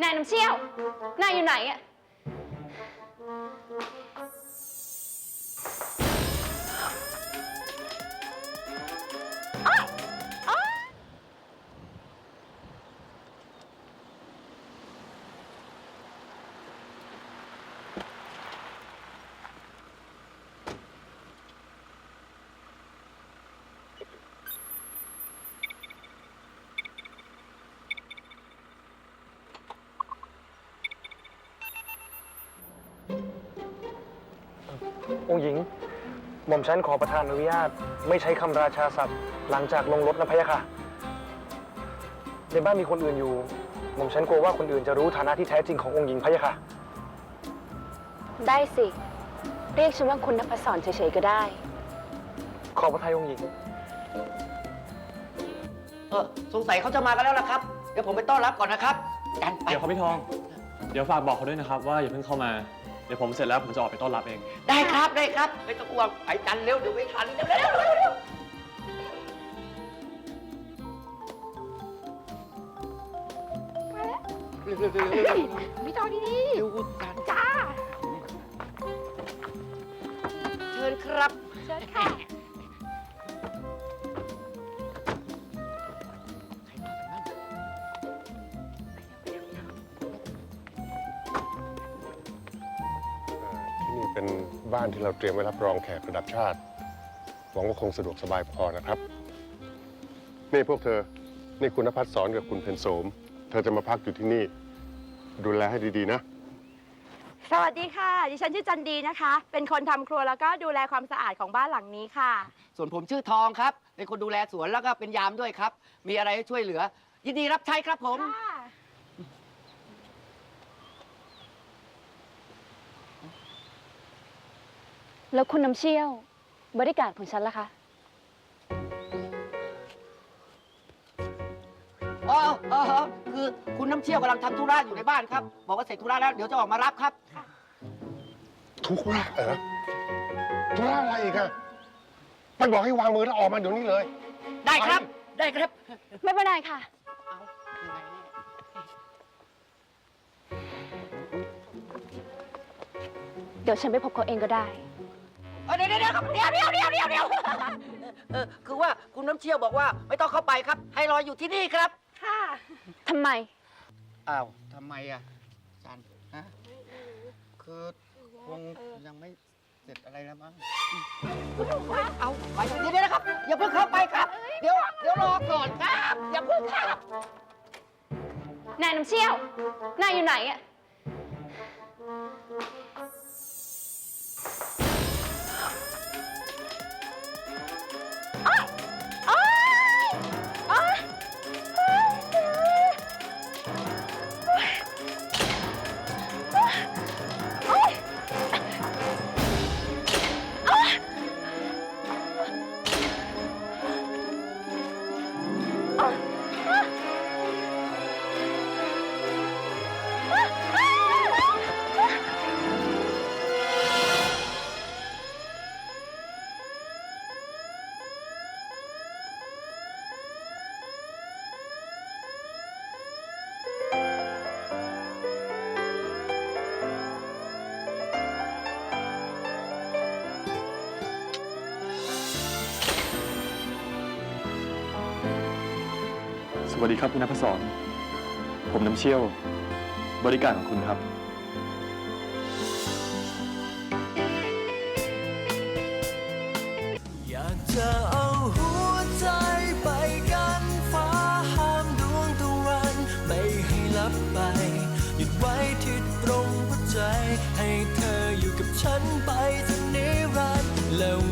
นายน้ำเชี่ยว นายอยู่ไหนอะ องค์หญิง หม่อมฉันขอประทานอนุญาต ไม่ใช้คำราชาศัพท์ หลังจากลงรถนะพะยะค่ะ ในบ้านมีคนอื่นอยู่ หม่อมฉันกลัวว่าคนอื่นจะรู้ฐานะที่แท้จริงขององค์หญิงพะยะค่ะ ได้สิ เรียกฉันว่าคุณนภศรเฉยๆก็ได้ ขอพระทัยองค์หญิง เออสงสัยเขาจะมากันแล้วล่ะครับ เดี๋ยวผมไปต้อนรับก่อนนะครับกันไป เดี๋ยวครับพี่ทอง เดี๋ยวฝากบอกเขาด้วยนะครับ ว่าอย่าเพิ่งเข้ามาเดี๋ยวผมเสร็จแล้วผมจะออกไปต้อนรับเอง ได้ครับได้ครับ ไม่ต้องกลัวไปจันเร็วเดี๋ยวไม่ทันเร็วเร็วเร็วเร็วเร็วเร็วเร็วเร็วเร็วเร็วพี่ตองดีเร็วจันๆจ้าเชิญครับเชิญค่ะที่นี่เป็นบ้านที่เราเตรียมไว้รับรองแขกระดับชาติ หวังว่าคงสะดวกสบายพอนะครับ นี่พวกเธอ นี่คุณนภัสสอนกับคุณเพนโสม เธอจะมาพักอยู่ที่นี่ ดูแลให้ดีๆนะ สวัสดีค่ะ ดิฉันชื่อจันดีนะคะ เป็นคนทำครัวแล้วก็ดูแลความสะอาดของบ้านหลังนี้ค่ะ ส่วนผมชื่อทองครับ เป็นคนดูแลสวนแล้วก็เป็นยามด้วยครับ มีอะไรให้ช่วยเหลือ ยินดีรับใช้ครับผม แล้วคุณน้ำเชี่ยว บริการของฉันล่ะคะอ๋ออ๋อคือคุณน้ำเชี่ยวกำลังทำธุระอยู่ในบ้านครับ บอกว่าเสร็จธุระแล้วเดี๋ยวจะออกมารับครับ ทุกระเหรอทุระอะไรอีกอะไปบอกให้วางมือแล้วออกมาเดี๋ยวนี้เลย ได้ครับ ได้ครับ ไม่เป็นไรค่ะเอายังไงเนี่ยเดี๋ยวฉันไปพบเขาเองก็ได้ เอ้ยเดี๋ยวเดี๋ยวเดี๋ยวครับเดี๋ยวเดี๋ยวเดี๋ยวเดี๋ยวเดี๋ยวเออคือว่าคุณน้ำเชี่ยวบอกว่าไม่ต้องเข้าไปครับ ให้รออยู่ที่นี่ครับ ค่ะ ทำไม อ้าวทำไมอะจันฮะคือคงยังไม่เสร็จอะไรแล้วมั้งเอาไปเดี๋ยวเดี๋ยวนะครับ อย่าเพิ่งเข้าไปครับ เดี๋ยวเดี๋ยวรอก่อนครับ อย่าเพิ่งครับ นายน้ำเชี่ยว นายอยู่ไหนอะ วัสดีครับคุณนภศรผมน้ำเชี่ยว บริการของคุณครับ อยากจะเอาหัวใจไปกันฟ้าห้ามดวงตะวัน ไม่ให้ลับไป หยุดไว้ที่ตรงหัวใจ ให้เธออยู่กับฉันไปจนนิรันดร์และเว